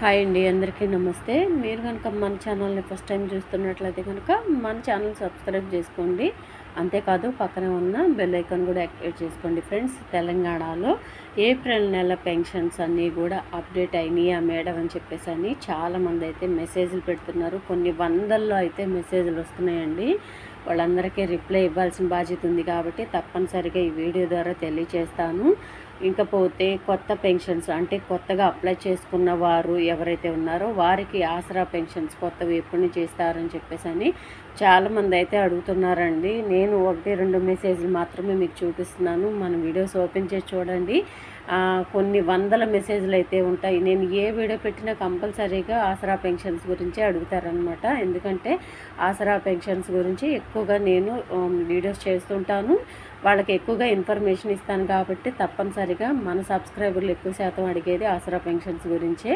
Hi అండి అందరికీ నమస్తే. మీరు కనుక మన ఛానల్ని ఫస్ట్ టైం చూస్తున్నట్లయితే కనుక మన ఛానల్ సబ్స్క్రైబ్ చేసుకోండి. అంతేకాదు పక్కనే ఉన్న బెల్ ఐకాన్ కూడా యాక్టివేట్ చేసుకోండి ఫ్రెండ్స్. తెలంగాణలో ఏప్రిల్ నెల పెన్షన్స్ అన్నీ కూడా అప్డేట్ అయినాయి ఆ మేడం అని చెప్పేసి అని చాలామంది అయితే మెసేజ్లు పెడుతున్నారు. కొన్ని వందల్లో అయితే మెసేజ్లు వస్తున్నాయండి. వాళ్ళందరికీ రిప్లై ఇవ్వాల్సిన బాధ్యత ఉంది కాబట్టి తప్పనిసరిగా ఈ వీడియో ద్వారా తెలియచేస్తాను. ఇంకపోతే కొత్త పెన్షన్స్ అంటే కొత్తగా అప్లై చేసుకున్న వారు ఎవరైతే ఉన్నారో వారికి ఆసరా పెన్షన్స్ కొత్తవి ఎప్పటి నుంచి ఇస్తారని చెప్పేసి అని చాలామంది అయితే అడుగుతున్నారండి. నేను ఒకటి రెండు మెసేజ్లు మాత్రమే మీకు చూపిస్తున్నాను. మన వీడియోస్ ఓపెన్ చేసి చూడండి. కొన్ని వందల మెసేజ్లు అయితే ఉంటాయి. నేను ఏ వీడియో పెట్టినా కంపల్సరీగా ఆసరా పెన్షన్స్ గురించి అడుగుతారనమాట ఎందుకంటే ఆసరా పెన్షన్స్ గురించి ఎక్కువగా నేను వీడియోస్ చేస్తుంటాను. వాళ్ళకి ఎక్కువగా ఇన్ఫర్మేషన్ ఇస్తాను కాబట్టి తప్పనిసరిగా మన సబ్స్క్రైబర్లు ఎక్కువ శాతం అడిగేది ఆసరా పెన్షన్స్ గురించే.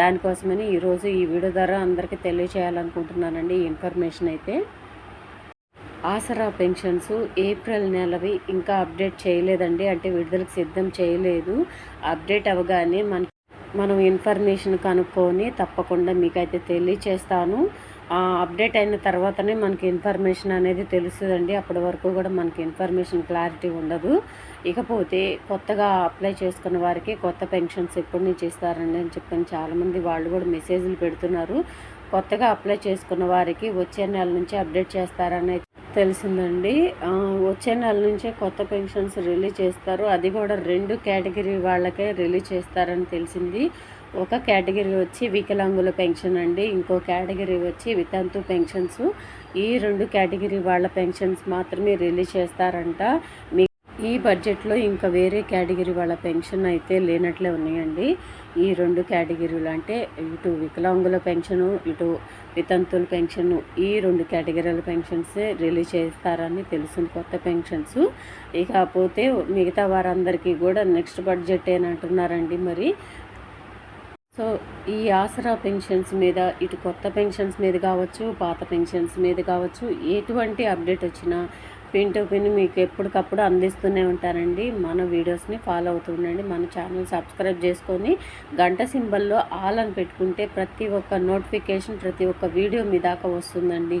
దానికోసమని ఈరోజు ఈ వీడియో ద్వారా అందరికీ తెలియచేయాలనుకుంటున్నానండి ఈ ఇన్ఫర్మేషన్ అయితే. ఆసరా పెన్షన్స్ ఏప్రిల్ నెలవి ఇంకా అప్డేట్ చేయలేదండి. అంటే విడుదలకు సిద్ధం చేయలేదు. అప్డేట్ అవగానే మన మనం ఇన్ఫర్మేషన్ కనుక్కొని తప్పకుండా మీకైతే తెలియచేస్తాను. అప్డేట్ అయిన తర్వాతనే మనకి ఇన్ఫర్మేషన్ అనేది తెలుస్తుందండి. అప్పటి వరకు కూడా మనకి ఇన్ఫర్మేషన్ క్లారిటీ ఉండదు. ఇకపోతే కొత్తగా అప్లై చేసుకున్న వారికి కొత్త పెన్షన్స్ ఎప్పటి నుంచి ఇస్తారండి అని చెప్పని చాలామంది వాళ్ళు కూడా మెసేజ్లు పెడుతున్నారు. కొత్తగా అప్లై చేసుకున్న వారికి వచ్చే నెల నుంచి అప్డేట్ చేస్తారని తెలిసిందండి. వచ్చే నెల నుంచే కొత్త పెన్షన్స్ రిలీజ్ చేస్తారు. అది కూడా రెండు కేటగిరీ వాళ్ళకే రిలీజ్ చేస్తారని తెలిసింది. ఒక కేటగిరీ వచ్చి వికలాంగుల పెన్షన్ అండి. ఇంకో కేటగిరీ వచ్చి వితంతు పెన్షన్స్. ఈ రెండు కేటగిరీ వాళ్ళ పెన్షన్స్ మాత్రమే రిలీజ్ చేస్తారంట. మీ ఈ బడ్జెట్లో ఇంకా వేరే కేటగిరీ వాళ్ళ పెన్షన్ అయితే లేనట్లే ఉన్నాయండి. ఈ రెండు కేటగిరీలు అంటే ఇటు వికలాంగుల పెన్షను ఇటు వితంతుల పెన్షను ఈ రెండు కేటగిరీల పెన్షన్స్ రిలీజ్ చేస్తారని తెలుస్తుంది కొత్త పెన్షన్స్. ఇకపోతే మిగతా వారందరికీ కూడా నెక్స్ట్ బడ్జెట్ ఏనంటున్నారండి మరి. సో ఈ ఆసరా పెన్షన్స్ మీద ఇటు కొత్త పెన్షన్స్ మీద కావచ్చు పాత పెన్షన్స్ మీద కావచ్చు ఎటువంటి అప్డేట్ వచ్చినా పిన్ టు పిన్ మీకు ఎప్పటికప్పుడు అందిస్తూనే ఉంటారండి. మన వీడియోస్ని ఫాలో అవుతూ ఉండండి. మన ఛానల్ సబ్స్క్రైబ్ చేసుకొని గంట సింబల్లో ఆల్ అని పెట్టుకుంటే ప్రతి ఒక్క నోటిఫికేషన్ ప్రతి ఒక్క వీడియో మీ దాకా వస్తుందండి.